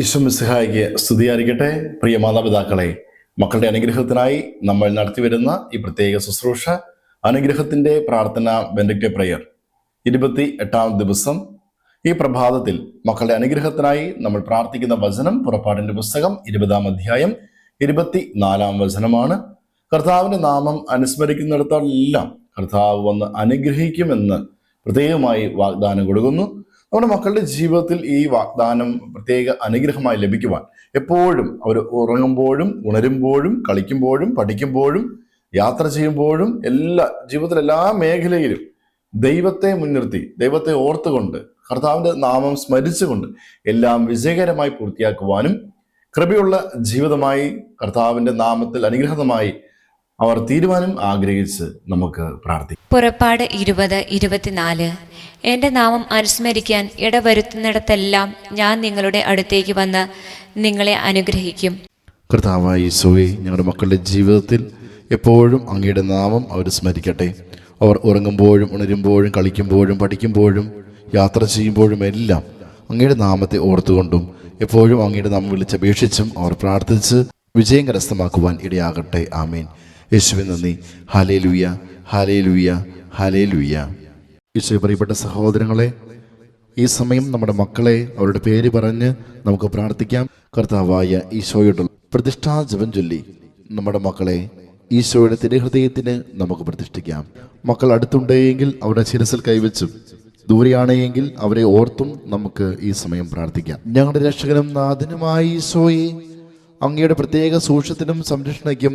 ഈശ്വമിസ്ഹായിക്ക് സ്തുതിയായിരിക്കട്ടെ. പ്രിയ മാതാപിതാക്കളെ മക്കളുടെ അനുഗ്രഹത്തിനായി നമ്മൾ നടത്തിവരുന്ന ഈ പ്രത്യേക ശുശ്രൂഷ അനുഗ്രഹത്തിന്റെ പ്രാർത്ഥന ബെൻഡിക്റ്റ് പ്രയർ. ഇരുപത്തി എട്ടാം ദിവസം ഈ പ്രഭാതത്തിൽ മക്കളുടെ അനുഗ്രഹത്തിനായി നമ്മൾ പ്രാർത്ഥിക്കുന്ന വചനം പുറപ്പാടിന്റെ പുസ്തകം ഇരുപതാം അധ്യായം ഇരുപത്തി നാലാം വചനമാണ്. കർത്താവിന്റെ നാമം അനുസ്മരിക്കുന്നിടത്തോളം കർത്താവ് വന്ന് അനുഗ്രഹിക്കുമെന്ന് പ്രത്യേകമായി വാഗ്ദാനം കൊടുക്കുന്നു. നമ്മുടെ മക്കളുടെ ജീവിതത്തിൽ ഈ വാഗ്ദാനം പ്രത്യേക അനുഗ്രഹമായി ലഭിക്കുവാൻ എപ്പോഴും അവർ ഉറങ്ങുമ്പോഴും ഉണരുമ്പോഴും കളിക്കുമ്പോഴും പഠിക്കുമ്പോഴും യാത്ര ചെയ്യുമ്പോഴും എല്ലാ ജീവിതത്തിലെ എല്ലാ മേഖലയിലും ദൈവത്തെ മുൻനിർത്തി ദൈവത്തെ ഓർത്തുകൊണ്ട് കർത്താവിന്റെ നാമം സ്മരിച്ചുകൊണ്ട് എല്ലാം വിജയകരമായി പൂർത്തിയാക്കുവാനും കൃപയുള്ള ജീവിതമായി കർത്താവിന്റെ നാമത്തിൽ അനുഗ്രഹമായി അവർ തീരുമാനം ആഗ്രഹിച്ച് നമുക്ക് പ്രാർത്ഥിക്കാം. പുറപ്പാട് ഇരുപത് ഇരുപത്തിനാല്. എന്റെ നാമം അനുസ്മരിക്കാൻ ഇടവരുത്തുന്നിടത്തെല്ലാം ഞാൻ നിങ്ങളുടെ അടുത്തേക്ക് വന്ന് നിങ്ങളെ അനുഗ്രഹിക്കും. കർത്താവായ ഈശോയെ ഞങ്ങളുടെ മക്കളുടെ ജീവിതത്തിൽ എപ്പോഴും അങ്ങയുടെ നാമം അവർ സ്മരിക്കട്ടെ. അവർ ഉറങ്ങുമ്പോഴും ഉണരുമ്പോഴും കളിക്കുമ്പോഴും പഠിക്കുമ്പോഴും യാത്ര ചെയ്യുമ്പോഴും എല്ലാം അങ്ങയുടെ നാമത്തെ ഓർത്തുകൊണ്ടും എപ്പോഴും അങ്ങയുടെ നാമം വിളിച്ചപേക്ഷിച്ചും അവർ പ്രാർത്ഥിച്ച് വിജയം കരസ്ഥമാക്കുവാൻ ഇടയാകട്ടെ. ആമീൻ. യേശുവിൻ നന്ദി. ഹാലേ ലൂയ ഹാലേ ലൂയ ഹാലേ ലൂയ ഈശോയെ പ്രിയപ്പെട്ട സഹോദരങ്ങളെ ഈ സമയം നമ്മുടെ മക്കളെ അവരുടെ പേര് പറഞ്ഞ് നമുക്ക് പ്രാർത്ഥിക്കാം. കർത്താവായ ഈശോയുടെ പ്രതിഷ്ഠാ ജപം ചൊല്ലി നമ്മുടെ മക്കളെ ഈശോയുടെ തിരുഹൃദയത്തിന് നമുക്ക് പ്രതിഷ്ഠിക്കാം. മക്കൾ അടുത്തുണ്ടെങ്കിൽ അവരുടെ ശിരസിൽ കൈവച്ചും ദൂരെയാണെങ്കിൽ അവരെ ഓർത്തും നമുക്ക് ഈ സമയം പ്രാർത്ഥിക്കാം. ഞങ്ങളുടെ രക്ഷകനും നാഥനുമായ ഈശോയെ അങ്ങയുടെ പ്രത്യേക സൂക്ഷ്യത്തിനും സംരക്ഷണയ്ക്കും